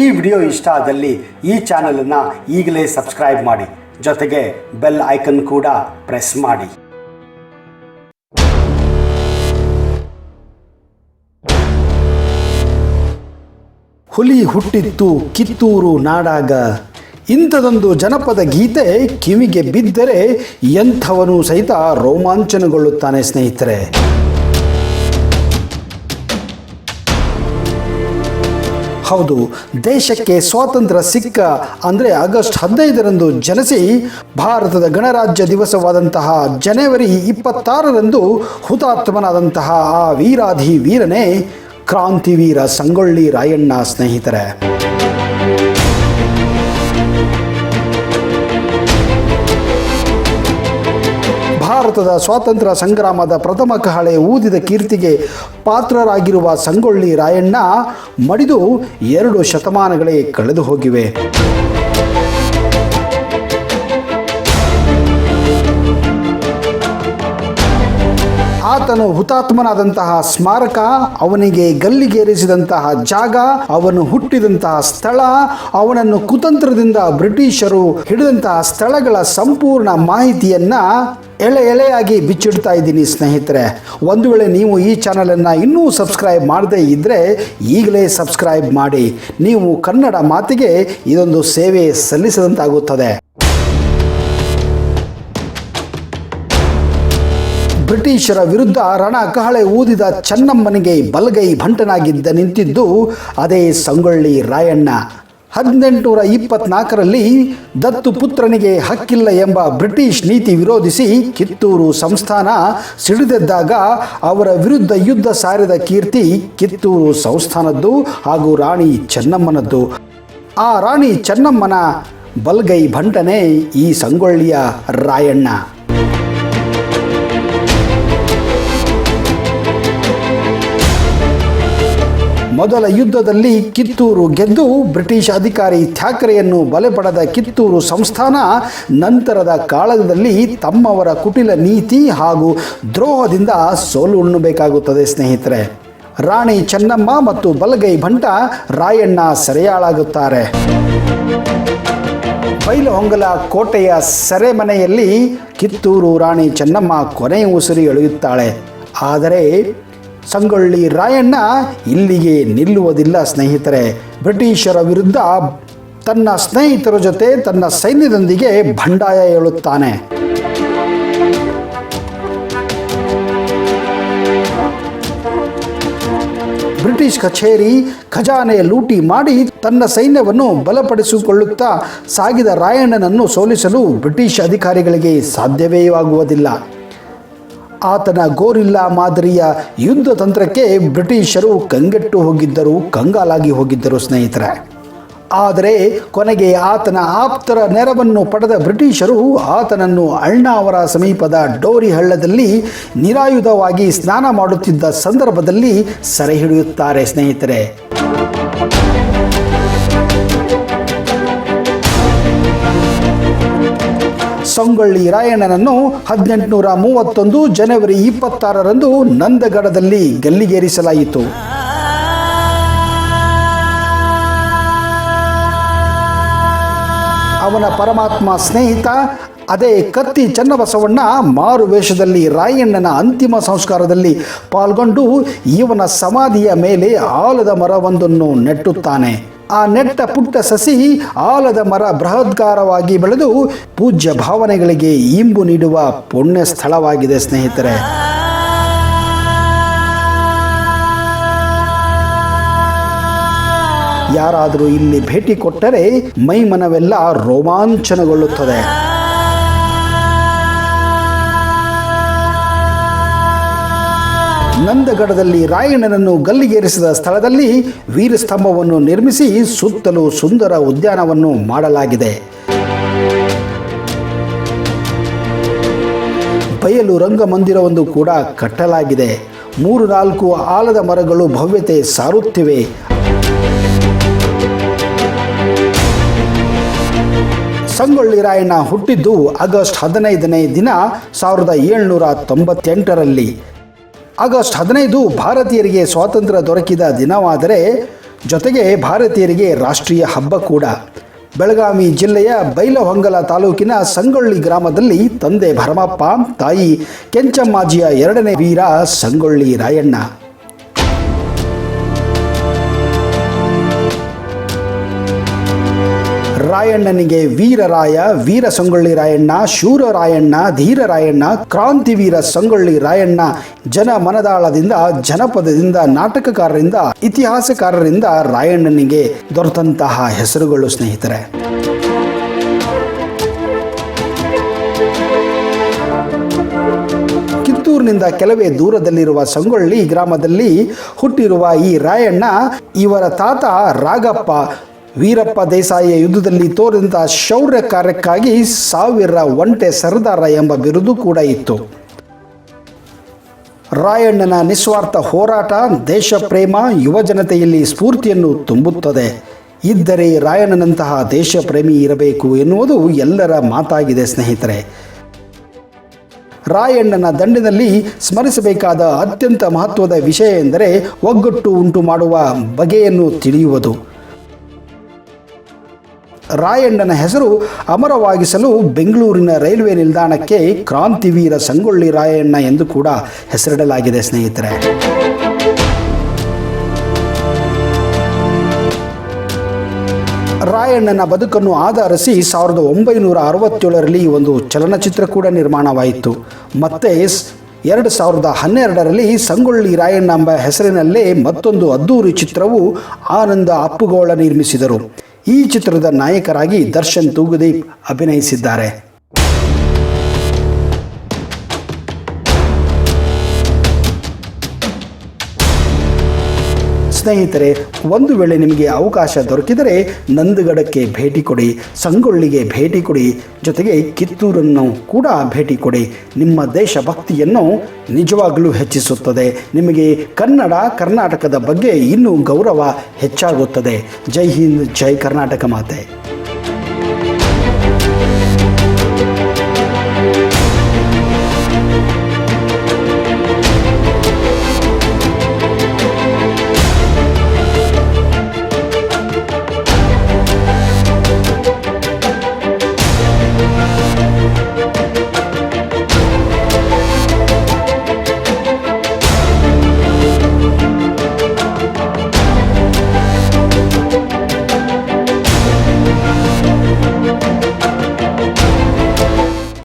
ಈ ವಿಡಿಯೋ ಇಷ್ಟ ಆದಲ್ಲಿ ಈ ಚಾನಲನ್ನು ಈಗಲೇ ಸಬ್ಸ್ಕ್ರೈಬ್ ಮಾಡಿ. ಜೊತೆಗೆ ಬೆಲ್ ಐಕನ್ ಕೂಡ ಪ್ರೆಸ್ ಮಾಡಿ. ಹುಲಿ ಹುಟ್ಟಿತ್ತು ಕಿತ್ತೂರು ನಾಡಾಗ. ಇಂಥದೊಂದು ಜನಪದ ಗೀತೆ ಕಿವಿಗೆ ಬಿದ್ದರೆ ಎಂಥವನು ಸಹಿತ ರೋಮಾಂಚನಗೊಳ್ಳುತ್ತಾನೆ ಸ್ನೇಹಿತರೆ. ಹೌದು, ದೇಶಕ್ಕೆ ಸ್ವಾತಂತ್ರ್ಯ ಸಿಕ್ಕ ಅಂದರೆ ಆಗಸ್ಟ್ ಹದಿನೈದರಂದು ಜನಿಸಿ ಭಾರತದ ಗಣರಾಜ್ಯ ದಿವಸವಾದಂತಹ ಜನವರಿ ಇಪ್ಪತ್ತಾರರಂದು ಹುತಾತ್ಮನಾದಂತಹ ಆ ವೀರಾಧಿ ವೀರನೇ ಕ್ರಾಂತಿವೀರ ಸಂಗೊಳ್ಳಿ ರಾಯಣ್ಣ ಸ್ನೇಹಿತರೆ. ಭಾರತದ ಸ್ವಾತಂತ್ರ್ಯ ಸಂಗ್ರಾಮದ ಪ್ರಥಮ ಕಹಳೆ ಊದಿದ ಕೀರ್ತಿಗೆ ಪಾತ್ರರಾಗಿರುವ ಸಂಗೊಳ್ಳಿ ರಾಯಣ್ಣ ಮಡಿದು ಎರಡು ಶತಮಾನಗಳೇ ಕಳೆದು ಹೋಗಿವೆ ಆತನು ಹುತಾತ್ಮನಾದಂತಹ ಸ್ಮಾರಕ, ಅವನಿಗೆ ಗಲ್ಲಿಗೇರಿಸಿದಂತಹ ಜಾಗ, ಅವನು ಹುಟ್ಟಿದಂತಹ ಸ್ಥಳ, ಅವನನ್ನು ಕುತಂತ್ರದಿಂದ ಬ್ರಿಟಿಷರು ಹಿಡಿದಂತಹ ಸ್ಥಳಗಳ ಸಂಪೂರ್ಣ ಮಾಹಿತಿಯನ್ನ ಎಳೆ ಎಳೆಯಾಗಿ ಬಿಚ್ಚಿಡ್ತಾ ಇದ್ದೀನಿ ಸ್ನೇಹಿತರೆ. ಒಂದು ವೇಳೆ ನೀವು ಈ ಚಾನಲನ್ನು ಇನ್ನೂ ಸಬ್ಸ್ಕ್ರೈಬ್ ಮಾಡದೇ ಇದ್ದರೆ ಈಗಲೇ ಸಬ್ಸ್ಕ್ರೈಬ್ ಮಾಡಿ. ನೀವು ಕನ್ನಡ ಮಾತಿಗೆ ಇದೊಂದು ಸೇವೆ ಸಲ್ಲಿಸಿದಂತಾಗುತ್ತದೆ. ಬ್ರಿಟಿಷರ ವಿರುದ್ಧ ರಣಕಹಳೆ ಊದಿದ ಚೆನ್ನಮ್ಮನಿಗೆ ಬಲಗೈ ಭಂಟನಾಗಿದ್ದ ನಿಂತಿದ್ದು ಅದೇ ಸಂಗೊಳ್ಳಿ ರಾಯಣ್ಣ. ಹದಿನೆಂಟುನೂರ ಇಪ್ಪತ್ನಾಲ್ಕರಲ್ಲಿ ದತ್ತು ಪುತ್ರನಿಗೆ ಹಕ್ಕಿಲ್ಲ ಎಂಬ ಬ್ರಿಟಿಷ್ ನೀತಿ ವಿರೋಧಿಸಿ ಕಿತ್ತೂರು ಸಂಸ್ಥಾನ ಸಿಡಿದೆದ್ದಾಗ ಅವರ ವಿರುದ್ಧ ಯುದ್ಧ ಸಾರಿದ ಕೀರ್ತಿ ಕಿತ್ತೂರು ಸಂಸ್ಥಾನದ್ದು ಹಾಗೂ ರಾಣಿ ಚೆನ್ನಮ್ಮನದ್ದು. ಆ ರಾಣಿ ಚೆನ್ನಮ್ಮನ ಬಲ್ಗೈ ಭಂಟನೆ ಈ ಸಂಗೊಳ್ಳಿಯ ರಾಯಣ್ಣ. ಮೊದಲ ಯುದ್ಧದಲ್ಲಿ ಕಿತ್ತೂರು ಗೆದ್ದು ಬ್ರಿಟಿಷ್ ಅಧಿಕಾರಿ ಥ್ಯಾಕ್ರೆಯನ್ನು ಬಲೆ ಪಡೆದ ಕಿತ್ತೂರು ಸಂಸ್ಥಾನ ನಂತರದ ಕಾಲದಲ್ಲಿ ತಮ್ಮವರ ಕುಟಿಲ ನೀತಿ ಹಾಗೂ ದ್ರೋಹದಿಂದ ಸೋಲು ಉಣ್ಣಬೇಕಾಗುತ್ತದೆ, ಸ್ನೇಹಿತರೆ. ರಾಣಿ ಚೆನ್ನಮ್ಮ ಮತ್ತು ಬಲಗೈ ಭಂಟ ರಾಯಣ್ಣ ಸೆರೆಯಾಳಾಗುತ್ತಾರೆ. ಬೈಲಹೊಂಗಲ ಕೋಟೆಯ ಸೆರೆಮನೆಯಲ್ಲಿ ಕಿತ್ತೂರು ರಾಣಿ ಚೆನ್ನಮ್ಮ ಕೊನೆಯ ಉಸಿರಿ ಎಳೆಯುತ್ತಾಳೆ. ಆದರೆ ಸಂಗೊಳ್ಳಿ ರಾಯಣ್ಣ ಇಲ್ಲಿಗೆ ನಿಲ್ಲುವುದಿಲ್ಲ, ಸ್ನೇಹಿತರೆ. ಬ್ರಿಟಿಷರ ವಿರುದ್ಧ ತನ್ನ ಸ್ನೇಹಿತರ ಜೊತೆ ತನ್ನ ಸೈನ್ಯದೊಂದಿಗೆ ಬಂಡಾಯ ಹೇಳುತ್ತಾನೆ ಬ್ರಿಟಿಷ್ ಕಚೇರಿ ಖಜಾನೆ ಲೂಟಿ ಮಾಡಿ ತನ್ನ ಸೈನ್ಯವನ್ನು ಬಲಪಡಿಸಿಕೊಳ್ಳುತ್ತಾ ಸಾಗಿದ ರಾಯಣ್ಣನನ್ನು ಸೋಲಿಸಲು ಬ್ರಿಟಿಷ್ ಅಧಿಕಾರಿಗಳಿಗೆ ಸಾಧ್ಯವೇ ಆಗುವುದಿಲ್ಲ. ಆತನ ಗೋರಿಲ್ಲಾ ಮಾದರಿಯ ಯುದ್ಧ ತಂತ್ರಕ್ಕೆ ಬ್ರಿಟಿಷರು ಕಂಗೆಟ್ಟು ಹೋಗಿದ್ದರು, ಕಂಗಾಲಾಗಿ ಹೋಗಿದ್ದರು ಸ್ನೇಹಿತರೆ. ಆದರೆ ಕೊನೆಗೆ ಆತನ ಆಪ್ತರ ನೆರವನ್ನು ಪಡೆದ ಬ್ರಿಟಿಷರು ಆತನನ್ನು ಅಳ್ನಾವರ ಸಮೀಪದ ಡೋರಿ ಹಳ್ಳದಲ್ಲಿ ನಿರಾಯುಧವಾಗಿ ಸ್ನಾನ ಮಾಡುತ್ತಿದ್ದ ಸಂದರ್ಭದಲ್ಲಿ ಸೆರೆ ಹಿಡಿಯುತ್ತಾರೆ ಸ್ನೇಹಿತರೆ. ಸಂಗೊಳ್ಳಿ ರಾಯಣ್ಣನನ್ನು ಹದಿನೆಂಟುನೂರ ಮೂವತ್ತೊಂದು ಜನವರಿ ಇಪ್ಪತ್ತಾರರಂದು ನಂದಗಡದಲ್ಲಿ ಗಲ್ಲಿಗೇರಿಸಲಾಯಿತು. ಅವನ ಪರಮಾತ್ಮ ಸ್ನೇಹಿತ, ಅದೇ ಕತ್ತಿ ಚನ್ನಬಸವಣ್ಣ ಮಾರು ವೇಷದಲ್ಲಿ ರಾಯಣ್ಣನ ಅಂತಿಮ ಸಂಸ್ಕಾರದಲ್ಲಿ ಪಾಲ್ಗೊಂಡು ಇವನ ಸಮಾಧಿಯ ಮೇಲೆ ಆಲದ ಮರವೊಂದನ್ನು ನೆಟ್ಟುತ್ತಾನೆ. ಆ ನೆಟ್ಟ ಪುಟ್ಟ ಸಸಿ ಆಲದ ಮರ ಬೃಹತ್ಕಾರವಾಗಿ ಬೆಳೆದು ಪೂಜ್ಯ ಭಾವನೆಗಳಿಗೆ ಇಂಬು ನೀಡುವ ಪುಣ್ಯ ಸ್ಥಳವಾಗಿದೆ, ಸ್ನೇಹಿತರೆ. ಯಾರಾದರೂ ಇಲ್ಲಿ ಭೇಟಿ ಕೊಟ್ಟರೆ ಮೈಮನವೆಲ್ಲ ರೋಮಾಂಚನಗೊಳ್ಳುತ್ತದೆ. ನಂದಗಡದಲ್ಲಿ ರಾಯಣ್ಣನನ್ನು ಗಲ್ಲಿಗೇರಿಸಿದ ಸ್ಥಳದಲ್ಲಿ ವೀರಸ್ತಂಭವನ್ನು ನಿರ್ಮಿಸಿ ಸುತ್ತಲೂ ಸುಂದರ ಉದ್ಯಾನವನ್ನು ಮಾಡಲಾಗಿದೆ. ಬಯಲು ರಂಗಮಂದಿರವೊಂದು ಕೂಡ ಕಟ್ಟಲಾಗಿದೆ. ಮೂರು ನಾಲ್ಕು ಆಲದ ಮರಗಳು ಭವ್ಯತೆ ಸಾರುತ್ತಿವೆ. ಸಂಗೊಳ್ಳಿ ರಾಯಣ್ಣ ಹುಟ್ಟಿದ್ದು ಆಗಸ್ಟ್ ಹದಿನೈದನೇ ದಿನ ಸಾವಿರದ ಏಳ್ನೂರ ತೊಂಬತ್ತೆಂಟರಲ್ಲಿ. ಆಗಸ್ಟ್ ಹದಿನೈದು ಭಾರತೀಯರಿಗೆ ಸ್ವಾತಂತ್ರ್ಯ ದೊರಕಿದ ದಿನವಾದರೆ ಜೊತೆಗೆ ಭಾರತೀಯರಿಗೆ ರಾಷ್ಟ್ರೀಯ ಹಬ್ಬ ಕೂಡ. ಬೆಳಗಾವಿ ಜಿಲ್ಲೆಯ ಬೈಲಹೊಂಗಲ ತಾಲೂಕಿನ ಸಂಗೊಳ್ಳಿ ಗ್ರಾಮದಲ್ಲಿ ತಂದೆ ಭರಮಪ್ಪ, ತಾಯಿ ಕೆಂಚಮ್ಮಾಜಿಯ ಎರಡನೇ ವೀರ ಸಂಗೊಳ್ಳಿ ರಾಯಣ್ಣ. ರಾಯಣ್ಣನಿಗೆ ವೀರರಾಯ ವೀರ ಸಂಗೊಳ್ಳಿ ರಾಯಣ್ಣ ಶೂರ ರಾಯಣ್ಣ ಧೀರ ರಾಯಣ್ಣ ಕ್ರಾಂತಿವೀರ ಸಂಗೊಳ್ಳಿ ರಾಯಣ್ಣ, ಜನ ಮನದಾಳದಿಂದ, ಜನಪದದಿಂದ, ನಾಟಕಕಾರರಿಂದ, ಇತಿಹಾಸಕಾರರಿಂದ ರಾಯಣ್ಣನಿಗೆ ದೊರೆತಂತಹ ಹೆಸರುಗಳು, ಸ್ನೇಹಿತರೆ. ಕಿತ್ತೂರಿನಿಂದ ಕೆಲವೇ ದೂರದಲ್ಲಿರುವ ಸಂಗೊಳ್ಳಿ ಗ್ರಾಮದಲ್ಲಿ ಹುಟ್ಟಿರುವ ಈ ರಾಯಣ್ಣ, ಇವರ ತಾತ ರಾಗಪ್ಪ ವೀರಪ್ಪ ದೇಸಾಯಿಯ ಯುದ್ಧದಲ್ಲಿ ತೋರಿದಂತಹ ಶೌರ್ಯ ಕಾರ್ಯಕ್ಕಾಗಿ ಸಾವಿರ ಒಂಟೆ ಸರ್ದಾರ ಎಂಬ ಬಿರುದು ಕೂಡ ಇತ್ತು. ರಾಯಣ್ಣನ ನಿಸ್ವಾರ್ಥ ಹೋರಾಟ ದೇಶ ಪ್ರೇಮ ಯುವ ಜನತೆಯಲ್ಲಿ ಸ್ಫೂರ್ತಿಯನ್ನು ತುಂಬುತ್ತದೆ. ಇದ್ದರೆ ರಾಯಣ್ಣನಂತಹ ದೇಶ ಪ್ರೇಮಿ ಇರಬೇಕು ಎನ್ನುವುದು ಎಲ್ಲರ ಮಾತಾಗಿದೆ ಸ್ನೇಹಿತರೆ. ರಾಯಣ್ಣನ ದಂಡಿನಲ್ಲಿ ಸ್ಮರಿಸಬೇಕಾದ ಅತ್ಯಂತ ಮಹತ್ವದ ವಿಷಯ ಎಂದರೆ ಒಗ್ಗಟ್ಟು ಉಂಟು ಮಾಡುವ ಬಗೆಯನ್ನು ತಿಳಿಯುವುದು. ರಾಯಣ್ಣನ ಹೆಸರು ಅಮರವಾಗಿಸಲು ಬೆಂಗಳೂರಿನ ರೈಲ್ವೆ ನಿಲ್ದಾಣಕ್ಕೆ ಕ್ರಾಂತಿವೀರ ಸಂಗೊಳ್ಳಿ ರಾಯಣ್ಣ ಎಂದು ಕೂಡ ಹೆಸರಿಡಲಾಗಿದೆ, ಸ್ನೇಹಿತರೆ. ರಾಯಣ್ಣನ ಬದುಕನ್ನು ಆಧರಿಸಿ ಸಾವಿರದ ಒಂಬೈನೂರ ಅರವತ್ತೇಳರಲ್ಲಿ ಒಂದು ಚಲನಚಿತ್ರ ಕೂಡ ನಿರ್ಮಾಣವಾಯಿತು. ಮತ್ತೆ ಎರಡು ಸಾವಿರದ ಹನ್ನೆರಡರಲ್ಲಿ ಸಂಗೊಳ್ಳಿ ರಾಯಣ್ಣ ಎಂಬ ಹೆಸರಿನಲ್ಲೇ ಮತ್ತೊಂದು ಅದ್ದೂರಿ ಚಿತ್ರವು ಆನಂದ ಅಪ್ಪುಗೋಳ ನಿರ್ಮಿಸಿದರು. ಈ ಚಿತ್ರದ ನಾಯಕರಾಗಿ ದರ್ಶನ್ ತೂಗುದೀಪ್ ಅಭಿನಯಿಸಿದ್ದಾರೆ. ಸ್ನೇಹಿತರೆ, ಒಂದು ವೇಳೆ ನಿಮಗೆ ಅವಕಾಶ ದೊರಕಿದರೆ ನಂದಗಡಕ್ಕೆ ಭೇಟಿ ಕೊಡಿ, ಸಂಗೊಳ್ಳಿಗೆ ಭೇಟಿ ಕೊಡಿ, ಜೊತೆಗೆ ಕಿತ್ತೂರನ್ನು ಕೂಡ ಭೇಟಿ ಕೊಡಿ. ನಿಮ್ಮ ದೇಶಭಕ್ತಿಯನ್ನು ನಿಜವಾಗಲೂ ಹೆಚ್ಚಿಸುತ್ತದೆ. ನಿಮಗೆ ಕನ್ನಡ, ಕರ್ನಾಟಕದ ಬಗ್ಗೆ ಇನ್ನೂ ಗೌರವ ಹೆಚ್ಚಾಗುತ್ತದೆ. ಜೈ ಹಿಂದ್, ಜೈ ಕರ್ನಾಟಕ ಮಾತೆ.